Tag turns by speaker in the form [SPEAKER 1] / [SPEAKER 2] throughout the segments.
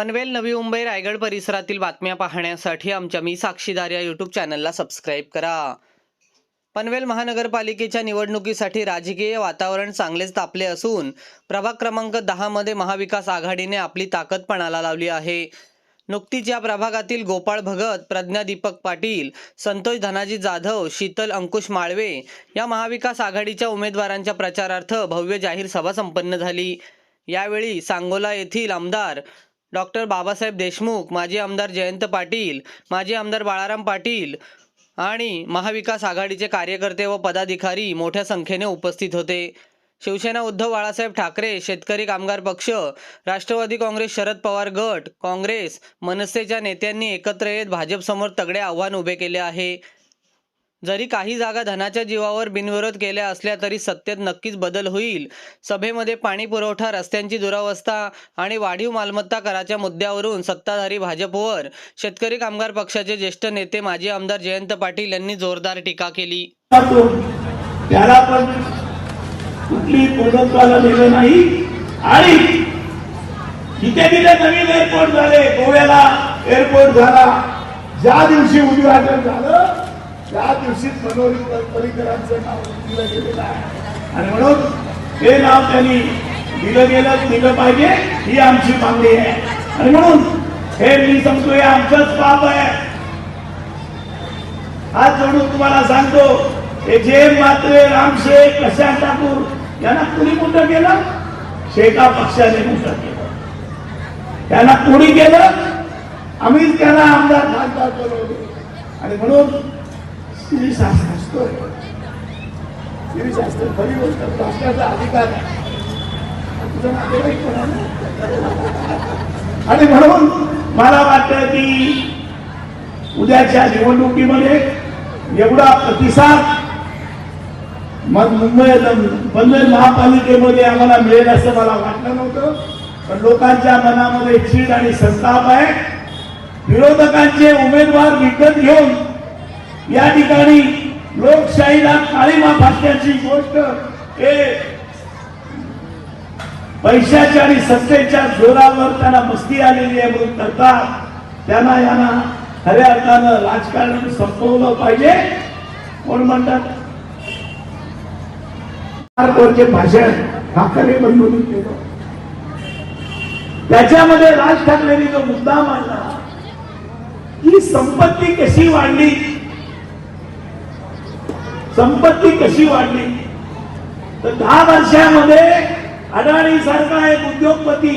[SPEAKER 1] पनवेल नवी मुंबई रायगड परिसरातील बातम्या पाहण्यासाठी आमच्या मी साक्षीदार या यूट्यूब चॅनलला सबस्क्राईब करा. पनवेल महानगरपालिकेच्या निवडणुकीसाठी राजकीय वातावरण चांगलेच तापले असून प्रभाग क्रमांक दहामध्ये महाविकास आघाडीने आपली ताकद पणाला लावली आहे. नुकतीच या प्रभागातील गोपाळ भगत प्रज्ञा दीपक पाटील संतोष धनाजी जाधव शीतल अंकुश माळवे या महाविकास आघाडीच्या उमेदवारांच्या प्रचारार्थ भव्य जाहीर सभा संपन्न झाली. यावेळी सांगोला येथील आमदार डॉक्टर बाबासाहेब देशमुख माजी आमदार जयंत पाटील माजी आमदार बाळाराम पाटील आणि महाविकास आघाडीचे कार्यकर्ते व पदाधिकारी मोठ्या संख्येने उपस्थित होते. शिवसेना उद्धव बाळासाहेब ठाकरे शेतकरी कामगार पक्ष राष्ट्रवादी काँग्रेस शरद पवार गट काँग्रेस मनसेच्या नेत्यांनी एकत्र येत भाजपसमोर तगडे आव्हान उभे केले आहे. जरी काही जागा धनाच्या जीवावर बिनविरोध केल्या असल्या तरी सत्तेत नक्कीच बदल होईल. सभेमध्ये पाणी पुरवठा रस्त्यांची दुरावस्था आणि वाढीव मालमत्ता कराच्या मुद्द्यावरून सत्ताधारी भाजपवर शेतकरी कामगार पक्षाचे ज्येष्ठ नेते माजी आमदार जयंत पाटील यांनी जोरदार टीका केली.
[SPEAKER 2] त्याला पण कुठली पूर्णत्वाला दिलं नाही. आणि तिथे तिथे नवीन एअरपोर्ट झाले. गोव्याला एअरपोर्ट झाला. ज्या दिवशी उद्घाटन झालं त्या दिवशी मनोहरी पर्रिकरांचं नाव दिलं गेलेलं आहे. आणि म्हणून हे नाव त्यांनी दिलं गेलं दिलं पाहिजे ही आमची मागणी आहे. आणि म्हणून हे मी समजतो हे आमचंच पाप आहे. आज जोडून तुम्हाला सांगतो हे जे मात्र रामशेख कशा ठाकूर यांना कुणी मोठं केलं? शेका पक्षाने मोठं केलं. त्यांना कोणी केलं? आम्हीच त्यांना आमदार खासदार बनवले आणि म्हणून श्री शास्त्र असतोय श्री शास्त्र खरी गोष्ट राष्ट्राचा अधिकार आहे तुझं नातेवाईक आणि म्हणून मला वाटतं की उद्याच्या निवडणुकीमध्ये एवढा प्रतिसाद मग मुंबई पनवेल महापालिकेमध्ये आम्हाला मिळेल असं मला वाटलं नव्हतं. पण लोकांच्या मनामध्ये चीड आणि संताप आहे. विरोधकांचे उमेदवार विकत घेऊन या ठिकाणी लोकशाहीला काळीमा फासण्याची गोष्ट हे पैशाच्या आणि सत्तेच्या जोरावर त्यांना मस्ती आलेली आहे म्हणून करतात. त्यांना यांना खऱ्या अर्थानं राजकारण संपवलं पाहिजे. कोण म्हणतात? भाषण ठाकरे बंधूंनी केलं. त्याच्यामध्ये राज ठाकरेंनी जो मुद्दा मांडला ही संपत्ती कशी वाढली? संपत्ती कशी वाढली? तर दहा वर्षामध्ये अडाणी सारखा एक उद्योगपती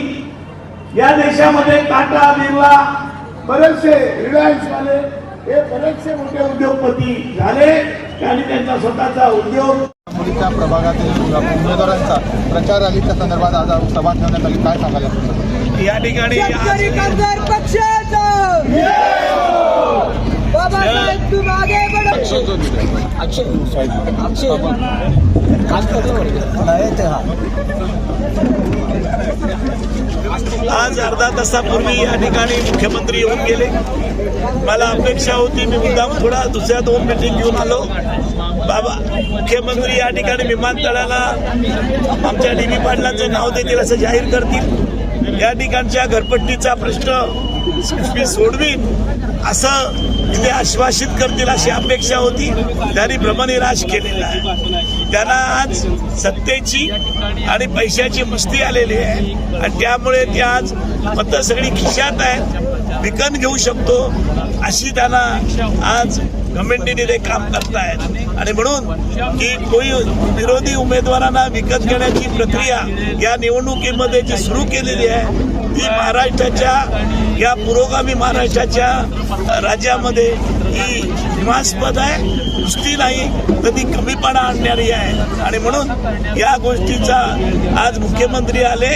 [SPEAKER 2] या देशामध्ये टाटा बिर्ला बरेचसे रिलायन्स वाले हे बरेचसे मोठे उद्योगपती झाले. आणि त्यांचा स्वतःचा उद्योग
[SPEAKER 3] मुलीच्या प्रभागातील उमेदवारांचा प्रचार रॅलीच्या संदर्भात आज सभा ठेवण्यात आली. काय सांगाल याबद्दल?
[SPEAKER 2] या ठिकाणी आज अर्धा तासापूर्वी या ठिकाणी मुख्यमंत्री येऊन गेले. मला अपेक्षा होती मी मुद्दाम थोडा दुसऱ्या दोन मिटिंग घेऊन आलो. बाबा मुख्यमंत्री या ठिकाणी विमानतळाला आमच्या डी बी पाटलांचं नाव देतील असं जाहीर करतील. या ठिकाणच्या घरपट्टीचा प्रश्न मी सोडवीन असं तिथे आश्वासित करतील अशी अपेक्षा होती. त्यांनी भ्रमनिराश केलेला आहे. त्यांना आज सत्तेची आणि पैशाची मस्ती आलेली आहे. आणि त्यामुळे ते आज मतं सगळी खिशात आहेत. विकत घेऊ शकतो अशी त्यांना आज गव्हर्नमेंटने ते काम करतायत. आणि म्हणून की कोई विरोधी उमेदवारांना विकत घेण्याची प्रक्रिया या निवडणुकीमध्ये जी सुरू केलेली आहे ती महाराष्ट्राच्या या पुरोगामी महाराष्ट्राच्या राज्यामध्ये ही विमास्पद आहे कुस्ती नाही तर ती कमीपणा आणणारी आहे. आणि म्हणून या गोष्टीचा आज मुख्यमंत्री आले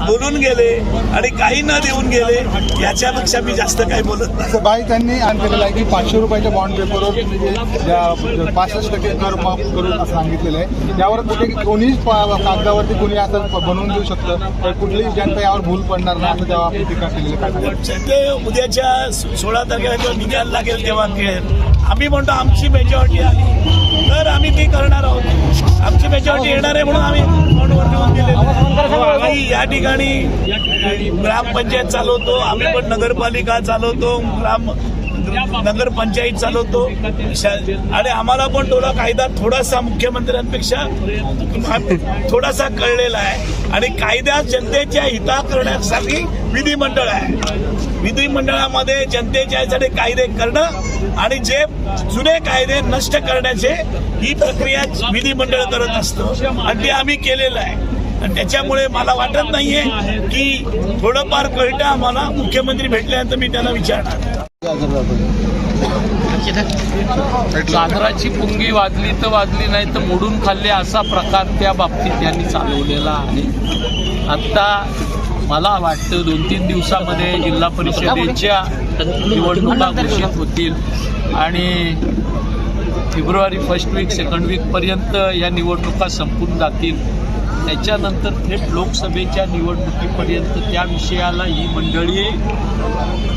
[SPEAKER 2] बोलून गेले आणि काही न देऊन गेले याच्यापेक्षा मी जास्त काही बोलत नाही
[SPEAKER 3] सभाई त्यांनी आहे की पाचशे रुपयाच्या बॉन्ड पेपरवर पासष्ट टक्के कर माफ करून असं सांगितलेलं आहे यावर कुठे कोणीच कागदावरती कोणी असं बनवून देऊ शकतं तर कुठलीही जनता यावर भूल पडणार नाही असं तेव्हा आपण टीका केलेली. काय?
[SPEAKER 2] ते उद्याच्या सोळा तारखेला जेव्हा निकाल लागेल तेव्हा आम्ही म्हणतो आमची मेजॉरिटी आली तर आम्ही ते करणार आहोत. आमची मेजॉरिटी येणार आहे म्हणून आम्ही फोनवर लिहून दिलेलं आम्ही हो, या ठिकाणी ग्रामपंचायत चालवतो आम्ही पण नगरपालिका चालवतो ग्राम नगरपंचायत चालवतो. आणि आम्हाला पण थोडा कायदा थोडासा मुख्यमंत्र्यांपेक्षा थोडासा कळलेला आहे. आणि कायदा जनतेच्या हिता करण्यासाठी विधिमंडळ आहे. विधिमंडळामध्ये जनतेच्या यासाठी कायदे करणं आणि जे जुने कायदे नष्ट करण्याचे ही प्रक्रिया विधिमंडळ करत असतं. आणि ते आम्ही केलेलं आहे. आणि त्याच्यामुळे मला वाटत नाहीये की थोडंफार कळतं आम्हाला. मुख्यमंत्री भेटल्यानंतर मी त्यांना विचारणार.
[SPEAKER 4] गाजराची पुंगी वाजली तर वाजली नाही तर मोडून खाल्ले असा प्रकार त्या बाबतीत त्यांनी चालवलेला आहे. आता मला वाटतं दोन तीन दिवसामध्ये जिल्हा परिषदेच्या निवडणुका घोषित होतील आणि फेब्रुवारी फर्स्ट वीक सेकंड वीकपर्यंत या निवडणुका संपून जातील. त्याच्यानंतर थेट लोकसभेच्या निवडणुकीपर्यंत त्या विषयाला ही मंडळी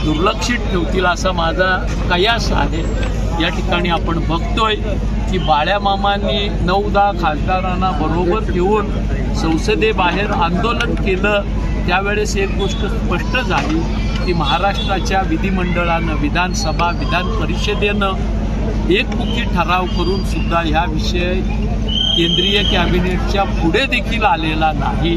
[SPEAKER 4] दुर्लक्षित ठेवतील असा माझा कयास आहे. या ठिकाणी आपण बघतोय की बाळ्यामामांनी नऊ दहा खासदारांना बरोबर घेऊन संसदेबाहेर आंदोलन केलं. त्यावेळेस एक गोष्ट स्पष्ट झाली की महाराष्ट्राच्या विधिमंडळानं विधानसभा विधान परिषदेनं एकमुखी ठराव करून सुद्धा ह्या विषय केंद्रीय कॅबिनेटच्या पुढे देखील आलेला नाही.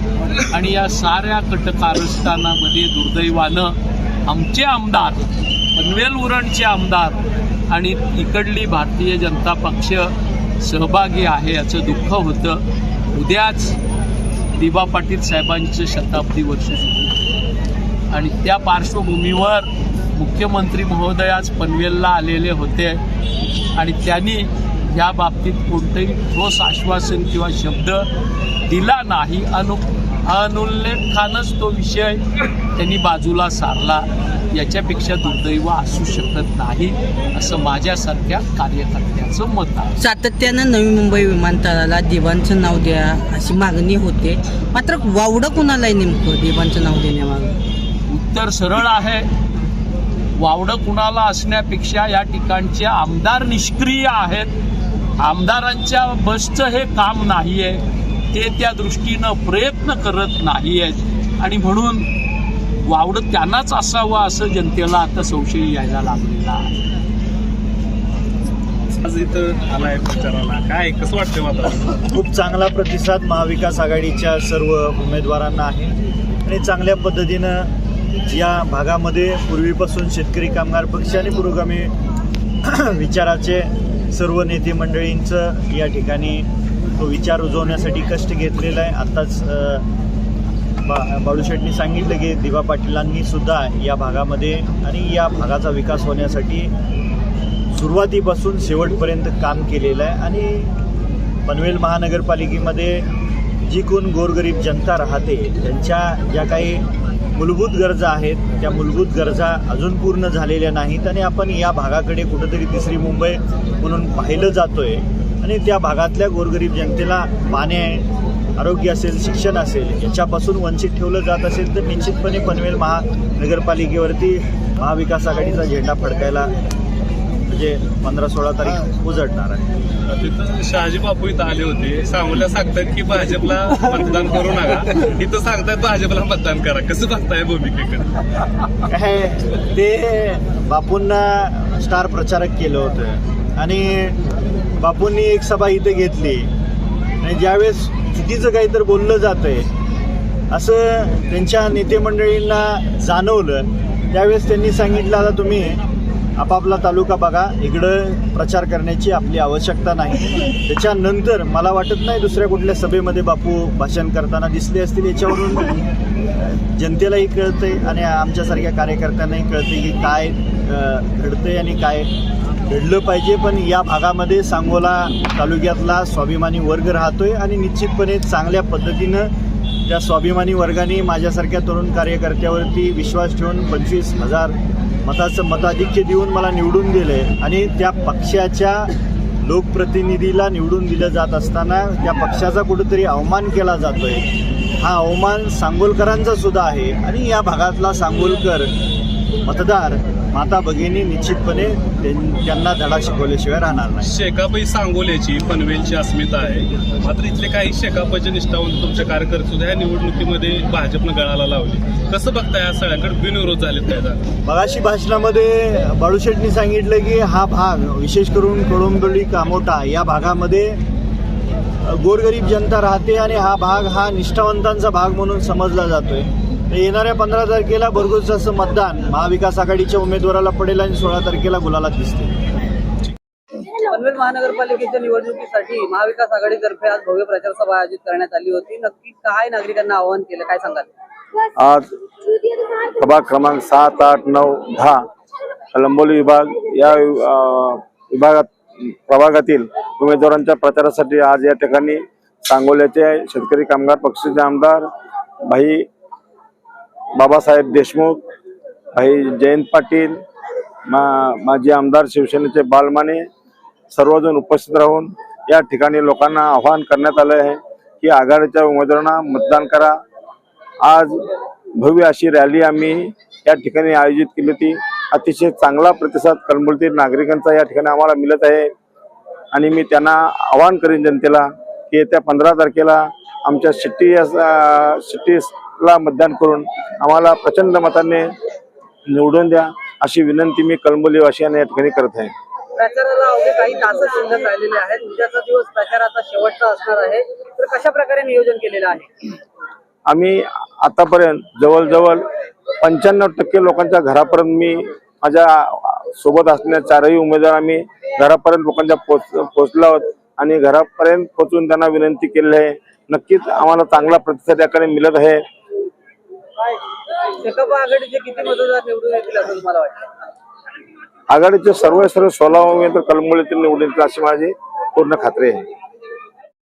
[SPEAKER 4] आणि या साऱ्या कटकारस्थानामध्ये दुर्दैवानं आमचे आमदार पनवेल उरणचे आमदार आणि इकडली भारतीय जनता पक्ष सहभागी आहे याचं दुःख होतं. उद्याच दिबा पाटील साहेबांचं शताब्दी वर्ष आणि त्या पार्श्वभूमीवर मुख्यमंत्री महोदय आज पनवेलला आलेले होते. आणि त्यांनी या बाबतीत कोणतंही ठोस आश्वासन किंवा शब्द दिला नाही. अनु अनुल्लेखानच तो विषय त्यांनी बाजूला सारला. याच्यापेक्षा दुर्दैव असू शकत नाही असं माझ्यासारख्या कार्यकर्त्याचं मत आहे.
[SPEAKER 5] सातत्यानं नवी मुंबई विमानतळाला देवांचं नाव द्या अशी मागणी होते. मात्र वावडं कुणाला आहे नेमकं देवांचं नाव देण्यामागं?
[SPEAKER 4] उत्तर सरळ आहे. वावडं कुणाला असण्यापेक्षा या टठिकाणचे आमदार निष्क्रिय आहेत. आमदारांच्या बसचं हे काम नाही आहे ते त्या दृष्टीनं प्रयत्न करत नाही आहेत आणि म्हणून वावडं त्यांनाच असावं असं जनतेला आता संशय यायला लागलेला आहे.
[SPEAKER 6] काय कसं वाटतंय वातावरण?
[SPEAKER 7] खूप चांगला प्रतिसाद महाविकास आघाडीच्या सर्व उमेदवारांना आहे. आणि चांगल्या पद्धतीनं या भागामध्ये पूर्वीपासून शेतकरी कामगार पक्ष आणि पुरोगामी विचाराचे सर्व नेते मंडळींचं या ठिकाणी तो विचार रुजवण्यासाठी कष्ट घेतलेला आहे. आत्ताच बा बाळूशेठनी सांगितलं की दिवा पाटीलांनी सुद्धा या भागामध्ये आणि या भागाचा विकास होण्यासाठी सुरुवातीपासून शेवटपर्यंत काम केलेलं आहे. आणि पनवेल महानगरपालिकेमध्ये जी कोण गोरगरीब जनता राहते. त्यांच्या ज्या काही मूलभूत गरजा आहेत. त्या मूलभूत गरजा अजून पूर्ण झालेल्या नाहीत आणि आपण या भागाकडे कुठंतरी तिसरी मुंबई म्हणून पाहिलं जातोय. आणि त्या भागातल्या गोरगरीब जनतेला पाणी आरोग्य असेल शिक्षण असेल याच्यापासून वंचित ठेवलं जात असेल तर निश्चितपणे पनवेल महानगरपालिकेवरती महाविकास आघाडीचा झेंडा फडकायला म्हणजे पंधरा सोळा तारीख उजडणार आहे.
[SPEAKER 6] तिथं शहाजी बापू इथं आले होते. सांगोल्या सांगतात की भाजपला मतदान करू नका. इथं सांगतात भाजपला मतदान करा. कसं बघताय भूमिकेकडे?
[SPEAKER 7] काय ते बापूंना स्टार प्रचारक केलं होतं. आणि बापूंनी एक सभा इथे घेतली. आणि ज्यावेळेस चुकीचं काहीतरी बोललं जातंय असं त्यांच्या नेते मंडळींना जाणवलं. त्यावेळेस त्यांनी सांगितलं आता तुम्ही आपापला तालुका बघा इकडं प्रचार करण्याची आपली आवश्यकता नाही. त्याच्यानंतर मला वाटत नाही दुसऱ्या कुठल्या सभेमध्ये बापू भाषण करताना दिसले असतील याच्यावरून. जनतेलाही कळते आणि आमच्यासारख्या कार्यकर्त्यांनाही कळते की काय घडतंय आणि काय घडलं पाहिजे. पण या भागामध्ये सांगोला तालुक्यातला स्वाभिमानी वर्ग राहतोय आणि निश्चितपणे चांगल्या पद्धतीनं त्या स्वाभिमानी वर्गाने माझ्यासारख्या तरुण कार्यकर्त्यावरती विश्वास ठेवून पंचवीस हजार मताचं मताधिक्य देऊन मला निवडून दिले आणि त्या पक्षाच्या लोकप्रतिनिधीला निवडून दिलं जात असताना त्या पक्षाचा कुठेतरी अवमान केला जातोय. हा अवमान सांगोलकरांचा सुद्धा आहे आणि या भागातला सांगोलकर मतदार माता भगिनी निश्चितपणे त्यां- त्यांना धडा शिकवल्याशिवाय राहणार नाही.
[SPEAKER 6] शेकापही सांगोल्याची पनवेलची अस्मिता आहे. मात्र इथले काही शेकापचे निष्ठावंत तुमचे कार्यकर्ते सुद्धा या निवडणुकीमध्ये भाजपनं गळाला लावले. कसं बघताय या सगळ्याकडे? बिनविरोध झालं
[SPEAKER 7] मगाशी भाषणामध्ये बाळूशेठनी सांगितलं की हा भाग विशेष करून कळंबोली कामोटा या भागामध्ये गोरगरीब जनता राहते आणि हा भाग हा निष्ठावंतांचा भाग म्हणून समजला जातोय. येणाऱ्या पंधरा तारखेला भरघोस असं मतदान महाविकास आघाडीच्या उमेदवाराला पडेल आणि सोळा तारखेला गुलाला दिसते.
[SPEAKER 5] पनवेल महानगरपालिकेच्या निवडणुकीसाठी महाविकास आघाडीतर्फे आज भव्य प्रचार सभा आयोजित करण्यात आली होती. नक्की काय नागरिकांना आवाहन केलं? काय सांगाल?
[SPEAKER 8] आज प्रभाग क्रमांक सात आठ नऊ दहा लंबोली विभाग या विभागात प्रभागातील उमेदवारांच्या प्रचारासाठी आज या ठिकाणी सांगोल्याचे शेतकरी कामगार पक्षाचे आमदार भाई बाबासाहेब देशमुख भाई जयंत पाटील मा माजी आमदार शिवसेनेचे बालमाने सर्वजण उपस्थित राहून या ठिकाणी लोकांना आवाहन करण्यात आलं आहे की आघाडीच्या उमेदवारांना मतदान करा. आज भव्य अशी रॅली आम्ही या ठिकाणी आयोजित केली होती. अतिशय चांगला प्रतिसाद कळंबोलीतील नागरिकांचा या ठिकाणी आम्हाला मिळत आहे. आणि मी त्यांना आवाहन करीन जनतेला की येत्या पंधरा तारखेला आमच्या सिटी सिटीला मतदान करून आम्हाला प्रचंड मताने निवडून द्या अशी विनंती मी कळंबोलीवासियांना या ठिकाणी करत आहे.
[SPEAKER 5] प्रचाराला अवघे काही तास शिल्लक राहिलेले आहेत. उद्याचा दिवस प्रचाराचा शेवटचा असणार आहे. तर कशा प्रकारे नियोजन केलेलं आहे?
[SPEAKER 8] आम्ही आतापर्यंत जवळजवळ पंच्याण्णव टक्के लोकांच्या घरापर्यंत मी माझ्या सोबत असलेल्या चारही उमेदवार आम्ही घरापर्यंत लोकांच्या पोच पोचलो आहोत आणि घरापर्यंत पोचून त्यांना विनंती केली आहे. नक्कीच आम्हाला चांगला प्रतिसाद याकडे मिळत आहे.
[SPEAKER 5] आघाडीचे किती मतदार निवडून येतील असं तुम्हाला वाटतं?
[SPEAKER 8] आघाडीचे सर्व सर्व सोळा उमेदवार कलंबोलीतील निवडून येतील अशी माझी पूर्ण खात्री आहे.